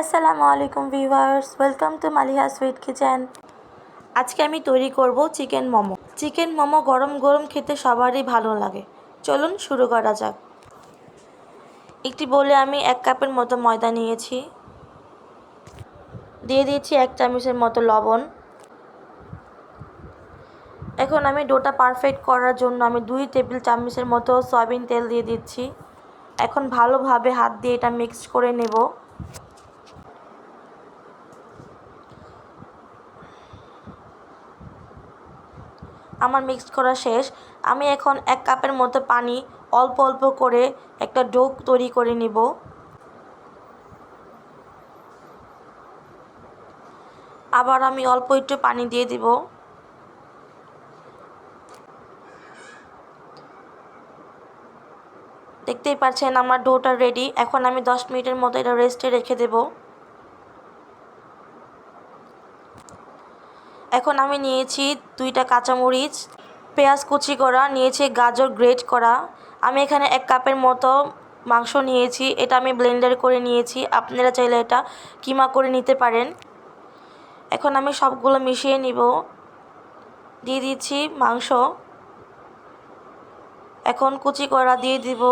আসসালামু আলাইকুম viewers, welcome to Maliha sweet kitchen. আজকে আমি তৈরি করব চিকেন মোমো। চিকেন মোমো গরম গরম খেতে সবারই ভালো লাগে। চলুন শুরু করা যাক। একটি বলে আমি এক কাপের মতো ময়দা নিয়েছি। দিয়ে দিয়েছি এক চামচের মতো লবণ। এখন আমি ডোটা পারফেক্ট করার জন্য আমি দুই টেবিল চামচের মতো সয়াবিন তেল দিয়ে দিচ্ছি। এখন ভালোভাবে হাত দিয়ে এটা মিক্সড করে নেব। আমার মিক্স করা শেষ। আমি এখন এক কাপের মতো পানি অল্প অল্প করে একটা ডো তৈরি করে নিব। আবার আমি অল্প একটু পানি দিয়ে দিব। দেখতেই পাচ্ছেন আমার ডোটা রেডি এখন আমি দশ মিনিটের মতো এটা রেস্টে রেখে দেব। এখন আমি নিয়েছি দুইটা কাঁচামরিচ, পেঁয়াজ কুচি করা, নিয়েছি গাজর গ্রেট করা। আমি এখানে এক কাপের মতো মাংস নিয়েছি, এটা আমি ব্লেন্ডার করে নিয়েছি। আপনারা চাইলে এটা কিমা করে নিতে পারেন। এখন আমি সবগুলো মিশিয়ে নিব। দিয়ে দিচ্ছি মাংস। এখন কুচি করা দিয়ে দিব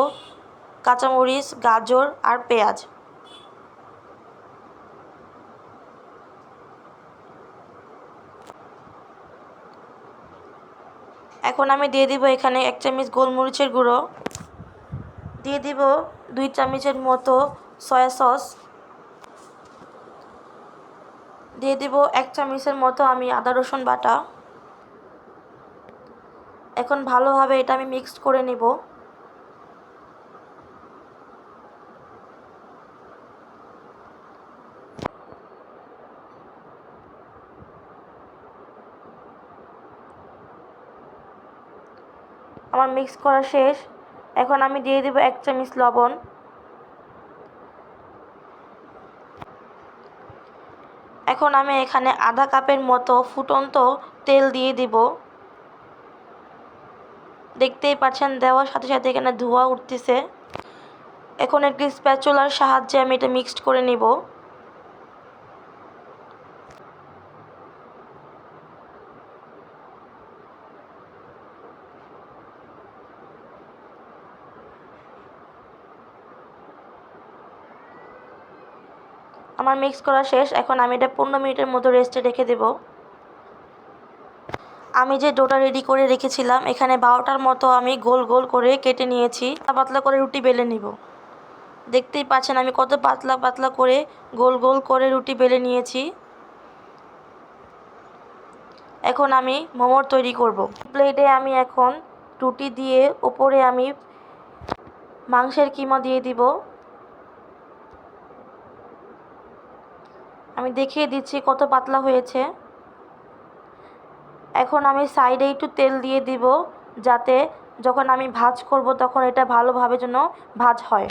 কাঁচামরিচ, গাজর আর পেঁয়াজ। এখন আমি দিয়ে দিব এখানে এক চামচ গোলমরিচের গুঁড়ো। দিয়ে দিব দুই চামচের মতো সয়া সস। দিয়ে দিব এক চামচের মতো আমি আদা রসুন বাটা। এখন ভালোভাবে এটা আমি মিক্সড করে নেব। আমার মিক্স করা শেষ। এখন আমি দিয়ে দেবো এক চামচ লবণ। এখন আমি এখানে আধা কাপের মতো ফুটন্ত তেল দিয়ে দিব। দেখতেই পাচ্ছেন, দেওয়ার সাথে সাথে এখানে ধোঁয়া উঠতেছে। এখন একটি স্প্যাচুলার সাহায্যে আমি এটা মিক্সড করে নিব। আমার মিক্স করা শেষ। এখন আমি এটা পনেরো মিনিটের মতো রেস্টে রেখে দেব। আমি যে ডোটা রেডি করে রেখেছিলাম, এখানে বারোটার মতো আমি গোল গোল করে কেটে নিয়েছি। পাতলা করে রুটি বেলে নিব। দেখতেই পাচ্ছেন আমি কত পাতলা পাতলা করে গোল গোল করে রুটি বেলে নিয়েছি। এখন আমি মোমোর তৈরি করব। প্লেটে আমি এখন রুটি দিয়ে ওপরে আমি মাংসের কিমা দিয়ে দিব। আমি দেখিয়ে দিচ্ছি কত পাতলা হয়েছে। এখন আমি সাইডে একটু তেল দিয়ে দিব যাতে যখন আমি ভাজ করব তখন এটা ভালোভাবে যেন ভাজ হয়।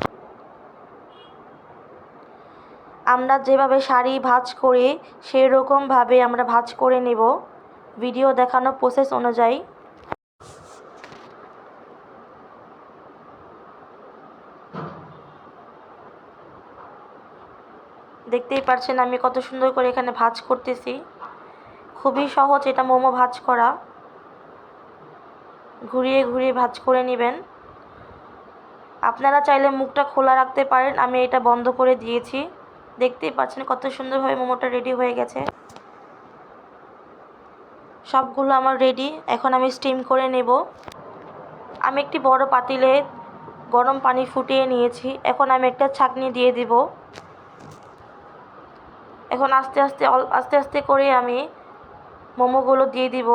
আমরা যেভাবে শাড়ি ভাজ করি সেই রকমভাবে আমরা ভাজ করে নেব। ভিডিও দেখানো প্রসেস অনুযায়ী। দেখতেই পারছেন আমি কত সুন্দর করে এখানে ভাজ করতেছি। খুবই সহজ এটা মোমো ভাজ করা। ঘুরিয়ে ঘুরিয়ে ভাজ করে নেবেন। আপনারা চাইলে মুখটা খোলা রাখতে পারেন, আমি এটা বন্ধ করে দিয়েছি। দেখতেই পাচ্ছেন কত সুন্দরভাবে মোমোটা রেডি হয়ে গেছে। সবগুলো আমার রেডি এখন আমি স্টিম করে নেব। আমি একটি বড় পাতিলে গরম পানি ফুটিয়ে নিয়েছি, এখন আমি একটা ছাঁকনি দিয়ে দিব। এখন আস্তে আস্তে আস্তে আস্তে করে আমি মোমোগুলো দিয়ে দিব।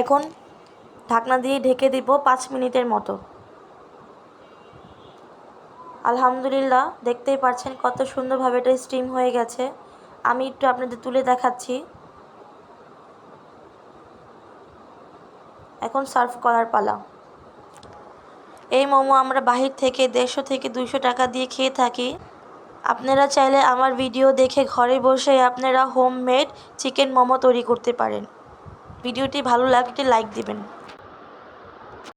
এখন ঢাকনা দিয়ে ঢেকে দিব পাঁচ মিনিটের মতো। আলহামদুলিল্লাহ, দেখতেই পাচ্ছেন কত সুন্দরভাবে এটা স্টিম হয়ে গেছে। আমি একটু আপনাদের তুলে দেখাচ্ছি। এখন সার্ভ করার পালা। এই মোমো আমরা বাহির থেকে দেড়শো থেকে দুশো টাকা দিয়ে খেয়ে থাকি। আপনারা চাইলে আমার ভিডিও দেখে ঘরে বসে আপনারা হোম মেড চিকেন মোমো তৈরি করতে পারেন। ভিডিওটি ভালো লাগলে লাইক দিবেন।